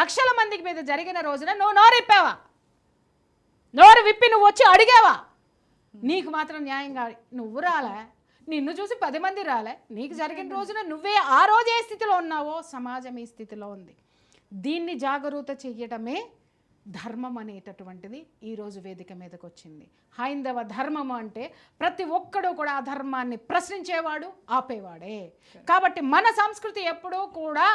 లక్షల మందికి మీద జరిగిన రోజున నువ్వు నోరు ఇప్పావా నోరు విప్పి నువ్వు వచ్చి అడిగావా? నీకు మాత్రం న్యాయంగా నువ్వు రాలే. నిన్ను చూసి పది మంది రాలే. నీకు జరిగిన రోజున నువ్వే ఆ రోజు ఏ స్థితిలో ఉన్నావో సమాజం ఈ స్థితిలో ఉంది. దీన్ని జాగరూకత చెయ్యటమే ధర్మం అనేటటువంటిది ఈరోజు వేదిక మీదకి వచ్చింది. హైందవ ధర్మం అంటే ప్రతి ఒక్కడూ కూడా ఆ ధర్మాన్ని ప్రశ్నించేవాడు ఆపేవాడే. కాబట్టి మన సంస్కృతి ఎప్పుడూ కూడా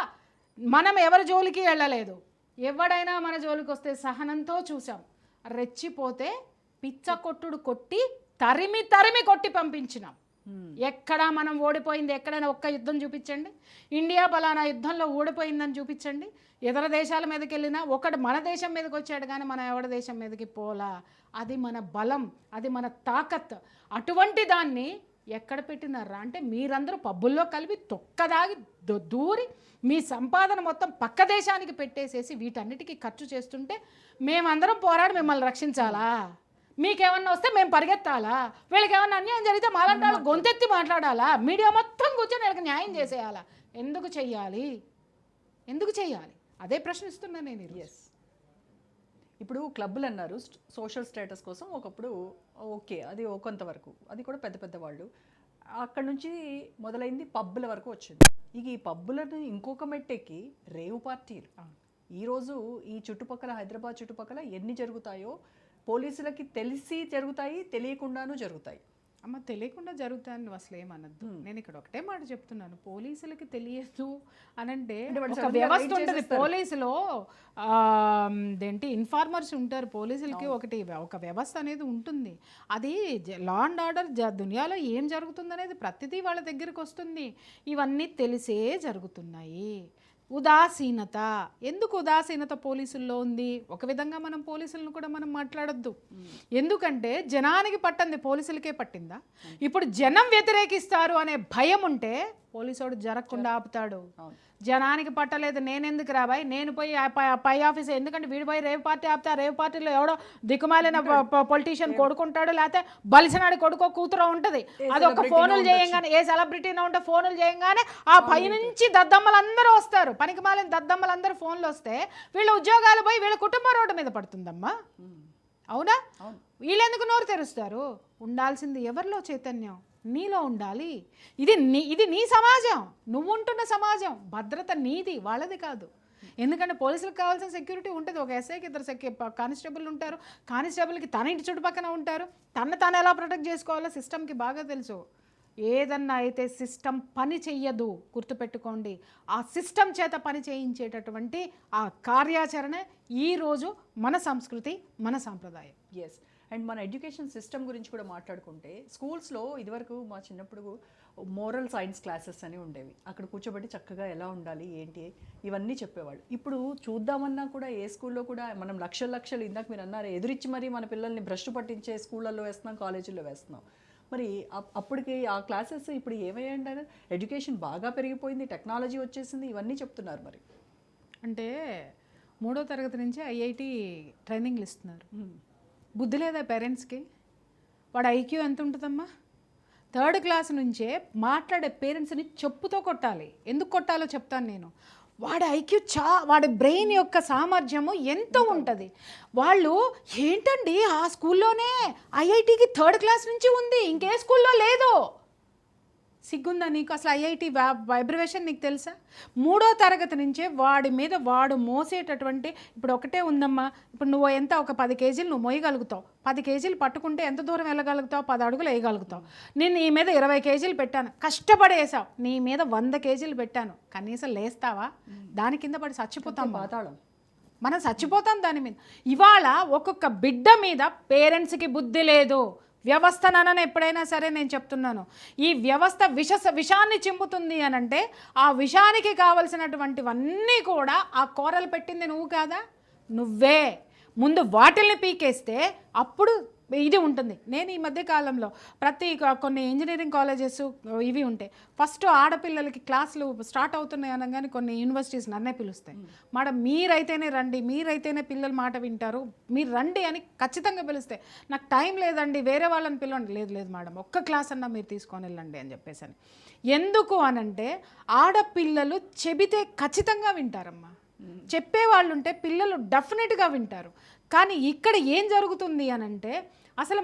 మనం ఎవరి జోలికి వెళ్ళలేదు? ఎవడైనా మన జోలికి వస్తే సహనంతో చూసాం రెచ్చిపోతే పిచ్చ కొట్టుడు కొట్టి తరిమి తరిమి కొట్టి పంపించినాం. ఎక్కడ మనం ఓడిపోయింది ఎక్కడైనా ఒక్క యుద్ధం చూపించండి. ఇండియా బలానా యుద్ధంలో ఓడిపోయిందని చూపించండి. ఇతర దేశాల మీదకి వెళ్ళినా ఒకడు మన దేశం మీదకి వచ్చాడు కానీ మన ఎవరి దేశం మీదకి పోలా? అది మన బలం అది మన తాకత్. అటువంటి దాన్ని ఎక్కడ పెట్టినారా? అంటే మీరందరూ పబ్బుల్లో కలిపి తొక్కదాగి దూరి మీ సంపాదన మొత్తం పక్క దేశానికి పెట్టేసేసి వీటన్నిటికీ ఖర్చు చేస్తుంటే మేమందరం పోరాడి మిమ్మల్ని రక్షించాలా? మీకేమన్నా వస్తే మేము పరిగెత్తాలా? వీళ్ళకి ఏమన్నా అన్యాయం జరిగితే మాలాంటి వాళ్ళు గొంతెత్తి మాట్లాడాలా? మీడియా మొత్తం కూర్చొని వీళ్ళకి న్యాయం చేసేయాలా? ఎందుకు చెయ్యాలి? ఎందుకు చెయ్యాలి? అదే ప్రశ్నిస్తున్నా నేను ఎస్ ఇప్పుడు క్లబ్బులు అన్నారు సోషల్ స్టేటస్ కోసం ఒకప్పుడు ఓకే అది ఓ కొంతవరకు అది కూడా పెద్ద పెద్ద వాళ్ళు. అక్కడ నుంచి మొదలైంది పబ్బుల వరకు వచ్చింది. ఇక ఈ పబ్బులను ఇంకొక మెట్టెక్కి రేవు పార్టీలు. ఈరోజు ఈ చుట్టుపక్కల హైదరాబాద్ చుట్టుపక్కల ఎన్ని జరుగుతాయో పోలీసులకి తెలిసి జరుగుతాయి తెలియకుండాను జరుగుతాయి. అమ్మ తెలియకుండా జరుగుతాయని నువ్వు అసలు ఏమనద్దు నేను ఇక్కడ ఒకటే మాట చెప్తున్నాను. పోలీసులకి తెలియదు అనంటే అంటే ఒక వ్యవస్థ ఉంటుంది. పోలీసులో. ఏంటి ఇన్ఫార్మర్స్ ఉంటారు పోలీసులకి ఒకటి ఒక వ్యవస్థ అనేది ఉంటుంది. అది లా అండ్ ఆర్డర్ దునియాలో ఏం జరుగుతుందనేది ప్రతిదీ వాళ్ళ దగ్గరికి వస్తుంది ఇవన్నీ తెలిసే జరుగుతున్నాయి. ఉదాసీనత. ఎందుకు ఉదాసీనత పోలీసుల్లో ఉంది? ఒక విధంగా మనం పోలీసులను కూడా మనం మాట్లాడొద్దు. ఎందుకంటే జనానికి పట్టంది పోలీసులకే పట్టిందా? ఇప్పుడు జనం వ్యతిరేకిస్తారు అనే భయం ఉంటే పోలీసోడు జరగకుండా ఆపుతాడు. జనానికి పట్టలేదు. నేను ఎందుకు రాబాయ్ నేను పోయి పై- ఆఫీస్. ఎందుకంటే వీడు పోయి రేవ్ పార్టీ ఆపుతా రేవ్ పార్టీలో ఎవడో దిక్కుమాలిన పొలిటీషియన్ కొడుకుంటాడు లేకపోతే బలిసినాడు కొడుకో కూతురో ఉంటది. అది ఒక ఫోనులు చేయంగానే ఏ సెలబ్రిటీనో ఉంటే ఫోనులు చేయంగానే ఆ పై నుంచి దద్దమ్మలందరూ వస్తారు. పనికి మాలిన దద్దమ్మలందరూ ఫోన్లు వస్తే వీళ్ళ ఉద్యోగాలు పోయి వీళ్ళ కుటుంబం రోడ్డు మీద పడుతుందమ్మా. అవును. వీళ్ళెందుకు నోరు తెరుస్తారు? ఉండాల్సింది ఎవరిలో చైతన్యం? నీలో ఉండాలి. ఇది నీ ఇది నీ సమాజం. నువ్వు ఉంటున్న సమాజం. భద్రత నీది వాళ్ళది కాదు. ఎందుకంటే పోలీసులకు కావాల్సిన సెక్యూరిటీ ఉంటుంది. ఒక ఎస్ఐకి ఇద్దరు సెక్యూ కానిస్టేబుల్ ఉంటారు. కానిస్టేబుల్కి తన ఇంటి చుట్టుపక్కన ఉంటారు. తన తను ఎలా ప్రొటెక్ట్ చేసుకోవాలో సిస్టమ్కి బాగా తెలుసు. ఏదన్నా అయితే సిస్టమ్ పని చెయ్యదు. గుర్తుపెట్టుకోండి. ఆ సిస్టమ్ చేత పని చేయించేటటువంటి ఆ కార్యాచరణ ఈరోజు మన సంస్కృతి మన సాంప్రదాయం. ఎస్ అండ్ మన ఎడ్యుకేషన్ సిస్టమ్ గురించి కూడా మాట్లాడుకుంటే స్కూల్స్లో ఇదివరకు మా చిన్నప్పుడు మోరల్ సైన్స్ క్లాసెస్ అని ఉండేవి. అక్కడ కూర్చోబెట్టి చక్కగా ఎలా ఉండాలి ఏంటి ఇవన్నీ చెప్పేవాళ్ళు. ఇప్పుడు చూద్దామన్నా కూడా ఏ స్కూల్లో కూడా మనం లక్షల లక్షలు ఇందాక మీరు అన్నారు ఎదురిచ్చి మరీ మన పిల్లల్ని భ్రష్టు పట్టించే స్కూళ్ళల్లో వేస్తున్నాం కాలేజీల్లో వేస్తున్నాం. మరి అప్- అప్పటికి ఆ క్లాసెస్ ఇప్పుడు ఏమయ్యాయంటే ఎడ్యుకేషన్ బాగా పెరిగిపోయింది టెక్నాలజీ వచ్చేసింది ఇవన్నీ చెప్తున్నారు మరి. అంటే మూడో తరగతి నుంచి ఐఐటి ట్రైనింగ్లు ఇస్తున్నారు. బుద్ధి లేదా పేరెంట్స్కి? వాడు ఐక్యూ ఎంత ఉంటుందమ్మా థర్డ్ క్లాస్ నుంచే మాట్లాడే పేరెంట్స్ని చెప్పుతో కొట్టాలి. ఎందుకు కొట్టాలో చెప్తాను నేను. వాడి ఐక్యూ చా వాడి బ్రెయిన్ యొక్క సామర్థ్యము ఎంతో ఉంటుంది. వాళ్ళు ఏంటండి? ఆ స్కూల్లోనే ఐఐటికి థర్డ్ క్లాస్ నుంచి ఉంది. ఇంకే స్కూల్లో లేదు. సిగ్గుందా నీకు? అసలు ఐఐటి వైబ్రేషన్ నీకు తెలుసా? మూడో తరగతి నుంచే వాడి మీద వాడు మోసేటటువంటి ఇప్పుడు ఒకటే ఉందమ్మా ఇప్పుడు నువ్వు ఎంత ఒక పది కేజీలు నువ్వు మోయగలుగుతావు? పది కేజీలు పట్టుకుంటే ఎంత దూరం వెళ్ళగలుగుతావు? పది అడుగులు వేయగలుగుతావు. నేను నీ మీద ఇరవై కేజీలు పెట్టాను. కష్టపడేసావు నీ మీద వంద కేజీలు పెట్టాను. కనీసం లేస్తావా? దాని కింద పడి చచ్చిపోతాం. పాతాళం. మనం చచ్చిపోతాం దాని మీద. ఇవాళ ఒక్కొక్క బిడ్డ మీద పేరెంట్స్కి బుద్ధి లేదు. వ్యవస్థ ననని ఎప్పుడైనా సరే నేను చెప్తున్నాను. ఈ వ్యవస్థ విష విషాన్ని చిమ్ముతుంది అని అంటే ఆ విషానికి కావలసినటువంటివన్నీ కూడా ఆ కూరలు పెట్టింది నువ్వు కాదా? నువ్వే. ముందు వాటిల్ని పీకేస్తే అప్పుడు ఇది ఉంటుంది. నేను ఈ మధ్య కాలంలో ప్రతి కొన్ని ఇంజనీరింగ్ కాలేజెస్ ఇవి ఉంటాయి. ఫస్ట్ ఆడపిల్లలకి క్లాసులు స్టార్ట్ అవుతున్నాయి అనగానే కొన్ని యూనివర్సిటీస్ నన్నే పిలుస్తాయి. మేడం మీరైతేనే రండి మీరైతేనే పిల్లల మాట వింటారు మీరు రండి అని ఖచ్చితంగా పిలుస్తాయి. నాకు టైం లేదండి వేరే వాళ్ళని పిలవండి. లేదు లేదు మేడం ఒక్క క్లాస్ అన్నా మీరు తీసుకొని వెళ్ళండి అని చెప్పేసి అని ఎందుకు అనంటే ఆడపిల్లలు చెబితే ఖచ్చితంగా వింటారమ్మా. చెప్పే వాళ్ళు ఉంటే పిల్లలు డెఫినెట్గా వింటారు. కానీ ఇక్కడ ఏం జరుగుతుంది అని అంటే అసలు